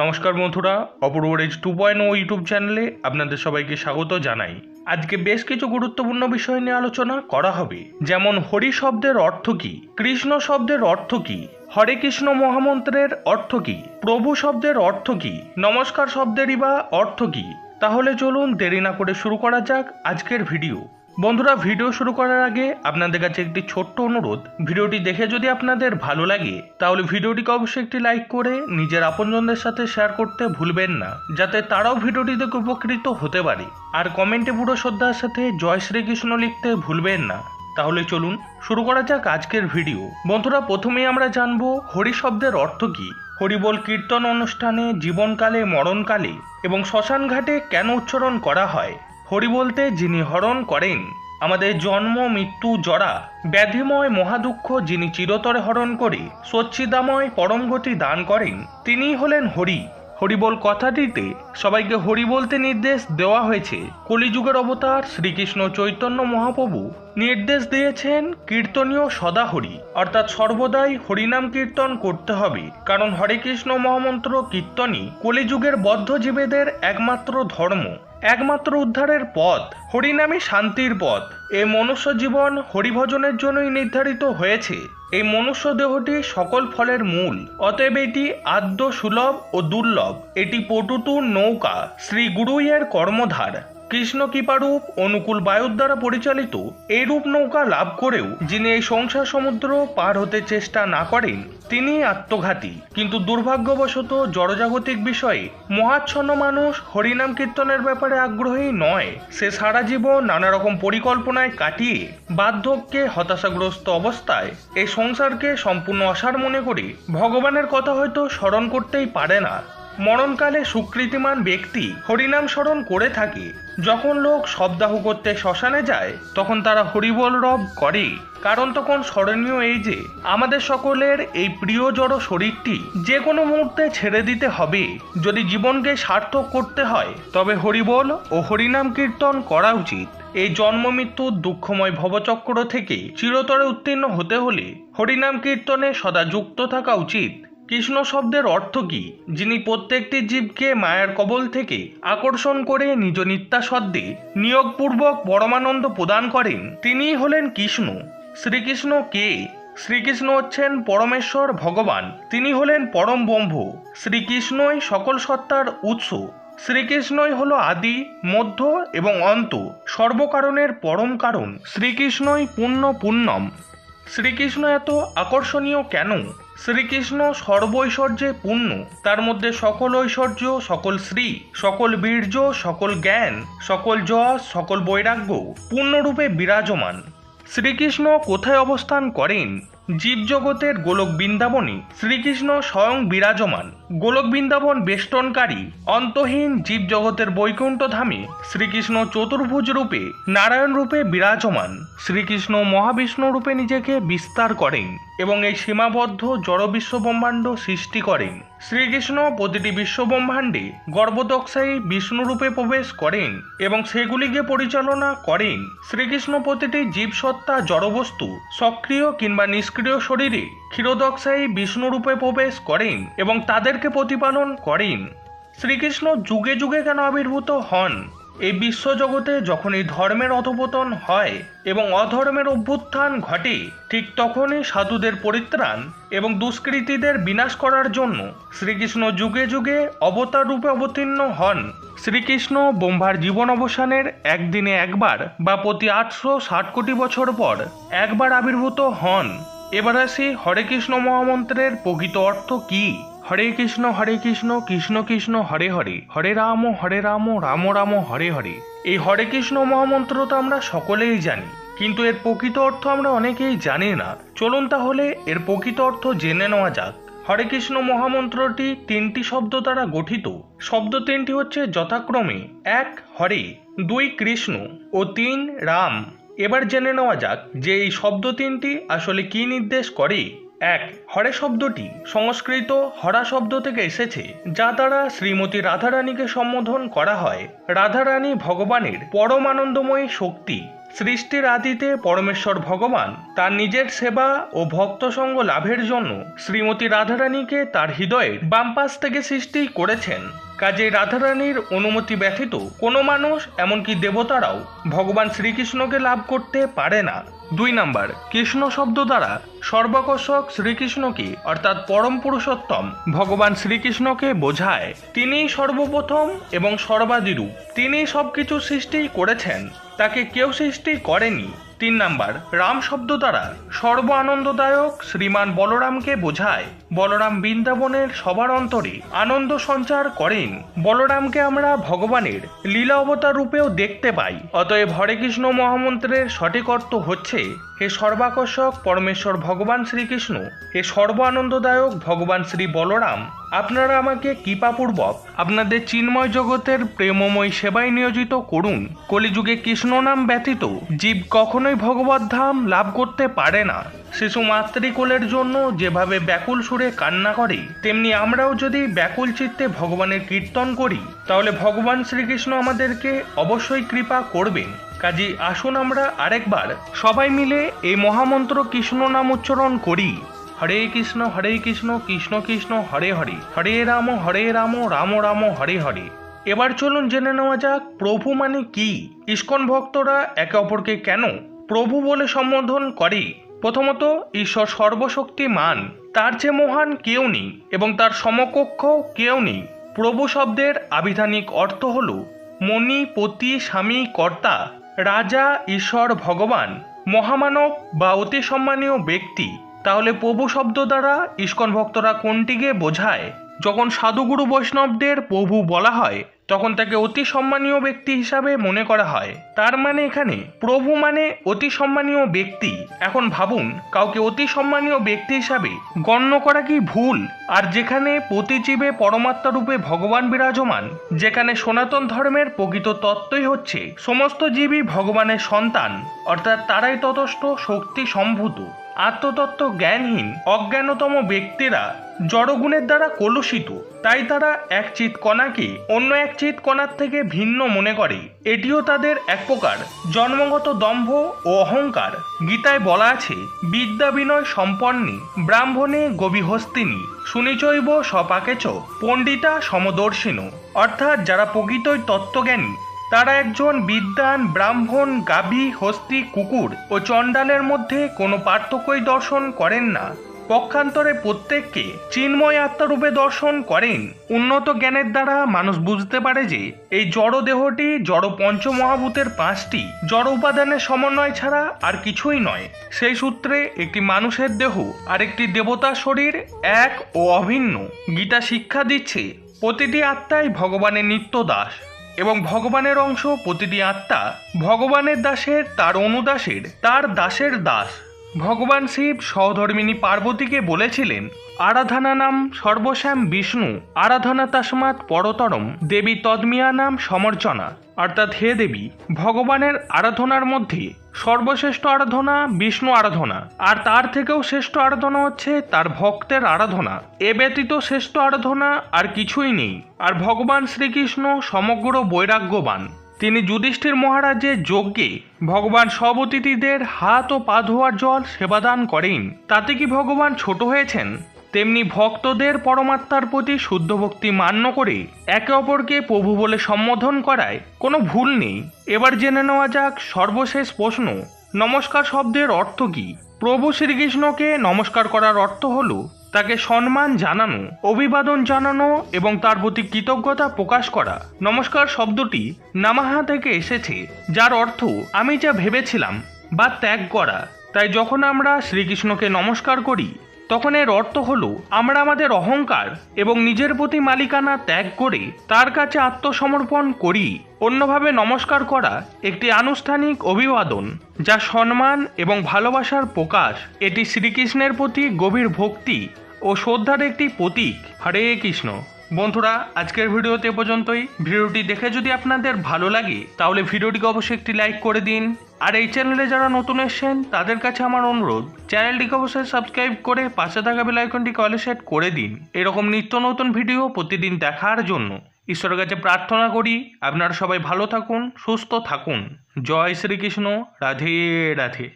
নমস্কার বন্ধুরা Apurba rage two point O YouTube চ্যানেলে আপনাদের সবাইকে স্বাগত জানাই। আজকে বেশ কিছু গুরুত্বপূর্ণ বিষয় নিয়ে আলোচনা করা হবে। যেমন হরি শব্দের অর্থ কী? কৃষ্ণ শব্দের অর্থ কী? হরে কৃষ্ণ মহামন্ত্রের অর্থ কী? প্রভু শব্দের অর্থ কী? নমস্কার শব্দেরই বা অর্থ কী? তাহলে চলুন দেরি না করে শুরু করা যাক আজকের ভিডিও। বন্ধুরা, ভিডিও শুরু করার আগে আপনাদের কাছে একটি ছোট্ট অনুরোধ। ভিডিওটি দেখে যদি আপনাদের ভালো লাগে, তাহলে ভিডিওটিকে অবশ্যই একটি লাইক করে নিজের আপনজনদের সাথে শেয়ার করতে ভুলবেন না, যাতে তারাও ভিডিওটি দেখে উপকৃত হতে পারে। আর কমেন্টে পুরো শ্রদ্ধার সাথে জয় শ্রীকৃষ্ণ লিখতে ভুলবেন না। তাহলে চলুন শুরু করা যাক আজকের ভিডিও। বন্ধুরা, প্রথমেই আমরা জানব হরি শব্দের অর্থ কী? হরিবোল কীর্তন অনুষ্ঠানে, জীবনকালে, মরণকালে এবং শ্মশান ঘাটে কেন উচ্চারণ করা হয়? হরি বলতে যিনি হরণ করেন, আমাদের জন্ম, মৃত্যু, জরা, ব্যাধিময়, মহাদুঃখ যিনি চিরতরে হরণ করে, সচ্চিদাময় পরম গতি দান করেন, তিনিই হলেন হরি। হরিবোল কথাটিতে সবাইকে হরি বলতে নির্দেশ দেওয়া হয়েছে। কলিযুগের অবতার শ্রীকৃষ্ণ চৈতন্য মহাপ্রভু নির্দেশ দিয়েছেন, কীর্তনীয় সদাহরি অর্থাৎ সর্বদাই হরিনাম কীর্তন করতে হবে। কারণ হরে কৃষ্ণ মহামন্ত্র কীর্তনই কলিযুগের বদ্ধজীবেদের একমাত্র ধর্ম। একমাত্র উদ্ধারের পথ হরিনামই শান্তির পথ। এই মনুষ্য জীবন হরিভজনের জন্যই নির্ধারিত হয়েছে। এই মনুষ্য দেহটি সকল ফলের মূল। অতএব এটি আদ্য সুলভ ও দুর্লভ। এটি পটুটুর নৌকা, শ্রী গুরুইয়ের কর্মধার। কৃষ্ণ কৃপারূপ অনুকূল বায়ুর দ্বারা পরিচালিত এই রূপ নৌকা লাভ করেও যিনি এই সংসার সমুদ্র পার হতে চেষ্টা না করেন, তিনি আত্মঘাতী। কিন্তু দুর্ভাগ্যবশত জড়জাগতিক বিষয়ে মহাচ্ছন্ন মানুষ হরিনাম কীর্তনের ব্যাপারে আগ্রহী নয়। সে সারা জীবন নানা রকম পরিকল্পনায় কাটিয়ে বার্ধক্যে হতাশাগ্রস্ত অবস্থায় এই সংসারকে সম্পূর্ণ অসার মনে করে ভগবানের কথা হয়তো স্মরণ করতেই পারে না। মরণকালে সুকৃতিমান ব্যক্তি হরিনাম স্মরণ করে থাকে। যখন লোক শবদাহ করতে শ্মশানে যায়, তখন তারা হরিবল রব করে। কারণ তখন স্মরণীয় এই যে, আমাদের সকলের এই প্রিয় জড় শরীরটি যে কোনো মুহূর্তে ছেড়ে দিতে হবে। যদি জীবনকে সার্থক করতে হয়, তবে হরিবল ও হরিনাম কীর্তন করা উচিত। এই জন্ম মৃত্যুর দুঃখময় ভবচক্র থেকে চিরতরে উত্তীর্ণ হতে হলে হরিনাম কীর্তনে সদা যুক্ত থাকা উচিত। কৃষ্ণ শব্দের অর্থ কি, যিনি প্রত্যেকটি জীবকে মায়ার কবল থেকে আকর্ষণ করে নিজ নিত্যাসদ্যে নিয়োগপূর্বক পরমানন্দ প্রদান করেন, তিনিই হলেন কৃষ্ণ। শ্রীকৃষ্ণ কে? শ্রীকৃষ্ণ হচ্ছেন পরমেশ্বর ভগবান, তিনি হলেন পরম ব্রহ্ম। শ্রীকৃষ্ণই সকল সত্তার উৎস। শ্রীকৃষ্ণই হলো আদি, মধ্য এবং অন্ত, সর্বকারণের পরম কারণ। শ্রীকৃষ্ণই পূর্ণ পূর্ণম শ্রীকৃষ্ণ এত আকর্ষণীয় কেন? শ্রীকৃষ্ণ সর্বৈশ্বর্যে পূর্ণ। তার মধ্যে সকল ঐশ্বর্য, সকল শ্রী, সকল বীর্য, সকল জ্ঞান, সকল যশ, সকল বৈরাগ্য পূর্ণরূপে বিরাজমান। শ্রীকৃষ্ণ কোথায় অবস্থান করেন? জীবজগতের গোলক বৃন্দাবনে শ্রীকৃষ্ণ স্বয়ং বিরাজমান। গোলক বৃন্দাবন বেষ্টনকারী, অন্তহীন জীবজগতের বৈকুণ্ঠ ধামে শ্রীকৃষ্ণ চতুর্ভুজ রূপে নারায়ণ রূপে বিরাজমান। শ্রীকৃষ্ণ মহাবিষ্ণু রূপে নিজেকে বিস্তার করেন এবং এই সীমাবদ্ধ জড় বিশ্বব্রহ্মাণ্ড সৃষ্টি করেন। শ্রীকৃষ্ণ প্রতিটি বিশ্বব্রহ্মাণ্ডে গর্ভদক্ষায়ী বিষ্ণুরূপে প্রবেশ করেন এবং সেগুলিকে পরিচালনা করেন। শ্রীকৃষ্ণ প্রতিটি জীবসত্তা জড়বস্তু সক্রিয় কিংবা নিষ্ক্রিয় শরীরে ক্ষীরোদক্ষায়ী বিষ্ণুরূপে প্রবেশ করেন এবং তাদেরকে প্রতিপালন করেন। শ্রীকৃষ্ণ যুগে যুগে কেন আবির্ভূত হন? এই বিশ্বজগতে যখন এই ধর্মের অধপতন হয় এবং অধর্মের অভ্যুত্থান ঘটে, ঠিক তখনই সাধুদের পরিত্রাণ এবং দুষ্কৃতীদের বিনাশ করার জন্য শ্রীকৃষ্ণ যুগে যুগে অবতার রূপে অবতীর্ণ হন। শ্রীকৃষ্ণ ব্রহ্মার জীবন অবসানের একদিনে একবার বা প্রতি আটশো ষাট কোটি বছর পর একবার আবির্ভূত হন। এবার আসি হরে কৃষ্ণ মহামন্ত্রের প্রকৃত অর্থ কী? হরে কৃষ্ণ হরে কৃষ্ণ কৃষ্ণ কৃষ্ণ, হরে হরে। হরে রাম হরে রাম রাম রাম, হরে হরে। এই হরে কৃষ্ণ মহামন্ত্র তো আমরা সকলেই জানি, কিন্তু এর প্রকৃত অর্থ আমরা অনেকেই জানি না। চলুন তাহলে এর প্রকৃত অর্থ জেনে নেওয়া যাক। হরে কৃষ্ণ মহামন্ত্রটি তিনটি শব্দ দ্বারা গঠিত। শব্দ তিনটি হচ্ছে যথাক্রমে এক, হরে, দুই, কৃষ্ণ ও তিন, রাম। এবার জেনে নেওয়া যাক যে এই শব্দ তিনটি আসলে কি নির্দেশ করে। এক, হরে শব্দটি সংস্কৃত হরা শব্দ থেকে এসেছে, যা দ্বারা শ্রীমতী রাধারানীকে সম্বোধন করা হয়। রাধারানী ভগবানের পরমানন্দময়ী শক্তি। সৃষ্টির আদিতে পরমেশ্বর ভগবান তার নিজের সেবা ও ভক্ত সঙ্গ লাভের জন্য শ্রীমতী রাধারানীকে তার হৃদয়ের বামপাশ থেকে সৃষ্টি করেছেন। কাজে রাধারানীর অনুমতি ব্যতীত কোনো মানুষ, এমনকি দেবতারাও ভগবান শ্রীকৃষ্ণকে লাভ করতে পারে না। দুই নাম্বার, কৃষ্ণ শব্দ দ্বারা সর্বাকর্ষক শ্রীকৃষ্ণকে অর্থাৎ পরম পুরুষোত্তম, ভগবান শ্রীকৃষ্ণকে বোঝায়, তিনিই সর্বপ্রথম এবং সর্বাদিরূপ তিনি সবকিছু সৃষ্টি করেছেন, তাকে কেউ সৃষ্টি করেনি। তিন নাম্বার, রাম শব্দ দ্বারা সর্ব আনন্দদায়ক শ্রীমান বলরামকে বোঝায়, বলরাম বৃন্দাবনের সবার অন্তরে আনন্দ সঞ্চার করেন। বলরামকে আমরা ভগবানের লীলা অবতার রূপেও দেখতে পাই। অতএব হরে কৃষ্ণ মহামন্ত্রের সঠিক অর্থ হচ্ছে হে সর্বাকর্ষক পরমেশ্বর ভগবান শ্রীকৃষ্ণ, হে সর্ব আনন্দদায়ক ভগবান শ্রী বলরাম, আপনারা আমাকে কৃপাপূর্বক আপনাদের চিন্ময় জগতের প্রেমময় সেবায় নিয়োজিত করুন। কলিযুগে কৃষ্ণ নাম ব্যতীত জীব কখনোই ভগবত ধাম লাভ করতে পারে না। শিশু মাতৃকোলের জন্য যেভাবে ব্যাকুল সুরে কান্না করে, তেমনি আমরাও যদি ব্যাকুল চিত্তে ভগবানের কীর্তন করি, তাহলে ভগবান শ্রীকৃষ্ণ আমাদেরকে অবশ্যই কৃপা করবেন। কাজী, আসুন আমরা আরেকবার সবাই মিলে এই মহামন্ত্র কৃষ্ণ নাম উচ্চারণ করি। হরে কৃষ্ণ হরে কৃষ্ণ কৃষ্ণ কৃষ্ণ, হরে হরে। হরে রাম হরে রাম রাম রাম, হরে হরে। এবার চলুন জেনে নেওয়া যাক, প্রভু মানে কি? ইস্কন ভক্তরা একে অপরকে কেন প্রভু বলে সম্বোধন করে? প্রথমত, ঈশ্বর সর্বশক্তিমান। তার যে মহান কেউ নেই এবং তার সমকক্ষ কেউ নেই। প্রভু শব্দের আবিধানিক অর্থ হল মণি পতি স্বামী কর্তা। রাজা, ঈশ্বর, ভগবান, মহামানব বা অতি সম্মানীয় ব্যক্তি, তাহলে প্রভু শব্দ দ্বারা ইস্কন ভক্তরা কোনটিকে বোঝায়? যখন সাধুগুরু বৈষ্ণবদের প্রভু বলা হয় তখন তাকে অতি সম্মানীয় ব্যক্তি হিসাবে মনে করা হয়। তার মানে এখানে প্রভু মানে অতি সম্মানীয় ব্যক্তি। এখন ভাবুন, কাউকে অতি সম্মানীয় ব্যক্তি হিসাবে গণ্য করা কি ভুল? আর যেখানে প্রতিজীবে পরমাত্মা রূপে ভগবান বিরাজমান, যেখানে সনাতন ধর্মের প্রকৃত তত্ত্বই হচ্ছে সমস্ত জীবই ভগবানের সন্তান, অর্থাৎ তারাই ততস্থ শক্তি সম্ভূত। আত্মতত্ত্ব জ্ঞানহীন অজ্ঞানতম ব্যক্তিরা জড়গুণের দ্বারা কলুষিত। তাই তারা এক চিত কণাকে অন্য এক চিত কণার থেকে ভিন্ন মনে করে। এটিও তাদের এক প্রকার জন্মগত দম্ভ ও অহংকার। গীতায় বলা আছে বিদ্যা বিনয় সম্পন্নী, ব্রাহ্মণে গবিহস্তিনী শুনিচৈব সপাকেচ, পণ্ডিতা সমদর্শিন। অর্থাৎ যারা প্রকৃতই তত্ত্বজ্ঞানী তারা একজন বিদ্বান, ব্রাহ্মণ, গাভী, হস্তি, কুকুর ও চণ্ডালের মধ্যে কোনো পার্থক্যই দর্শন করেন না। পক্ষান্তরে প্রত্যেককে চিন্ময় আত্মারূপে দর্শন করেন। উন্নত জ্ঞানের দ্বারা মানুষ বুঝতে পারে যে, এই জড় দেহটি জড় পঞ্চমহাভূতের পাঁচটি। জড় উপাদানের সমন্বয় ছাড়া আর কিছুই নয়। সেই সূত্রে একটি মানুষের দেহ আর একটি দেবতার শরীর এক ও অভিন্ন। গীতা শিক্ষা দিচ্ছে, প্রতিটি আত্মাই ভগবানের নিত্য দাস এবং ভগবানের অংশ প্রতিটি আত্মা ভগবানের দাসের, তার অনুদাসের, তার দাসের দাস। ভগবান শিব সহধর্মিনী পার্বতীকে বলেছিলেন, আরাধনা নাম সর্বশ্যাম বিষ্ণু, আরাধনা তাসমাত পরতরম, দেবী তদ্মিয়া নাম সমর্চনা। অর্থাৎ হে দেবী, ভগবানের আরাধনার মধ্যে সর্বশ্রেষ্ঠ আরাধনা বিষ্ণু আরাধনা, আর তার থেকেও শ্রেষ্ঠ আরাধনা হচ্ছে তার ভক্তের আরাধনা। এ ব্যতীত শ্রেষ্ঠ আরাধনা আর কিছুই নেই। আর ভগবান শ্রীকৃষ্ণ সমগ্র বৈরাগ্যবান। তিনি যুধিষ্ঠির মহারাজের যজ্ঞে ভগবান সব অতিথিদের হাত ও পা ধোয়ার জল সেবাদান করেন। তাতে কি ভগবান ছোট হয়েছেন? তেমনি ভক্তদের পরমাত্মার প্রতি শুদ্ধ ভক্তি মান্য করে একে অপরকে প্রভু বলে সম্বোধন করায় কোনো ভুল নেই। এবার জেনে নেওয়া যাক সর্বশেষ প্রশ্ন। নমস্কার শব্দের অর্থ কী? প্রভু শ্রীকৃষ্ণকে নমস্কার করার অর্থ হলো তাকে সম্মান জানানো, অভিবাদন জানানো এবং তার প্রতি কৃতজ্ঞতা প্রকাশ করা। নমস্কার শব্দটি নামাহা থেকে এসেছে, যার অর্থ আমি যা ভেবেছিলাম বা ত্যাগ করা। তাই যখন আমরা শ্রীকৃষ্ণকে নমস্কার করি তখন এর অর্থ হলো, আমরা আমাদের অহংকার এবং নিজের প্রতি মালিকানা ত্যাগ করে তার কাছে আত্মসমর্পণ করি। অন্যভাবে নমস্কার করা একটি আনুষ্ঠানিক অভিবাদন, যা সম্মান এবং ভালোবাসার প্রকাশ। এটি শ্রীকৃষ্ণের প্রতি গভীর ভক্তি ও শ্রদ্ধার একটি প্রতীক। হরে কৃষ্ণ। বন্ধুরা, আজকের ভিডিওতে এ পর্যন্তই। ভিডিওটি দেখে যদি আপনাদের ভালো লাগে, তাহলে ভিডিওটিকে অবশ্যই একটি লাইক করে দিন। আর এই চ্যানেলে যারা নতুন এসেছেন, তাদের কাছে আমার অনুরোধ, চ্যানেলটিকে অবশ্যই সাবস্ক্রাইব করে পাশে থাকা বেল আইকনটিকে অলে সেট করে দিন। এরকম নিত্য নতুন ভিডিও প্রতিদিন দেখার জন্য ঈশ্বরের কাছে প্রার্থনা করি, আপনারা সবাই ভালো থাকুন, সুস্থ থাকুন। জয় শ্রীকৃষ্ণ, রাধে রাধে।